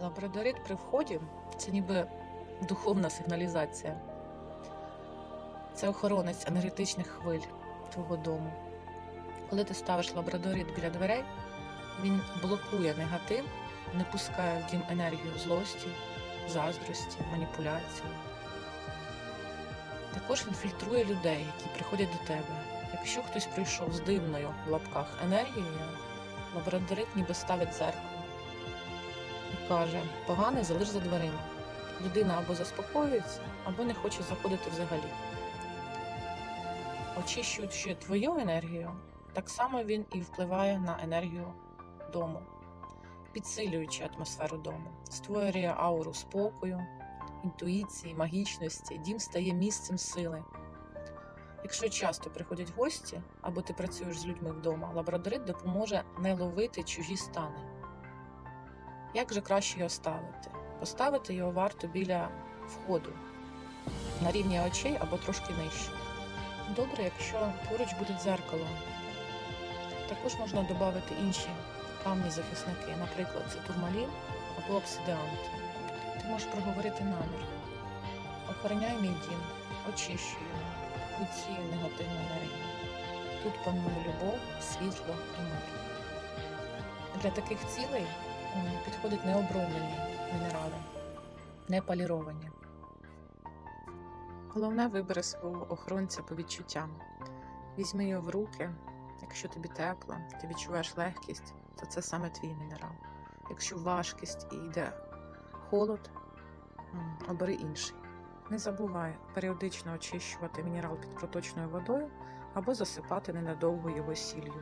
Лабрадорит при вході це ніби духовна сигналізація. Це охоронець енергетичних хвиль твого дому. Коли ти ставиш лабрадорит біля дверей, він блокує негатив, не пускає в дім енергію злості, заздрості, маніпуляції. Також він фільтрує людей, які приходять до тебе. Якщо хтось прийшов з дивною в лапках енергією, лабрадорит ніби ставить дзеркало каже: погане залиш за дверима. Людина або заспокоюється, або не хоче заходити взагалі. Очищуючи твою енергію, так само він і впливає на енергію дому, підсилюючи атмосферу дому, створює ауру спокою, інтуїції, магічності, дім стає місцем сили. Якщо часто приходять гості або ти працюєш з людьми вдома, лабрадорит допоможе не ловити чужі стани. Як же краще його ставити? Поставити його варто біля входу, на рівні очей або трошки нижче. Добре, якщо поруч буде дзеркало. Також можна додати інші камні захисники, наприклад, це турмалін або обсидіант. Ти можеш проговорити намір. Охороняй мій дім, очищую, відсію негативну енергію. Тут панує любов, світло і мир. Для таких цілей підходять необроблені мінерали, не поліровані. Головне вибери свого охоронця по відчуттям. Візьми його в руки. Якщо тобі тепло, ти відчуваєш легкість, то це саме твій мінерал. Якщо важкість і йде холод, обери інший. Не забувай періодично очищувати мінерал під проточною водою або засипати ненадовго його сіллю.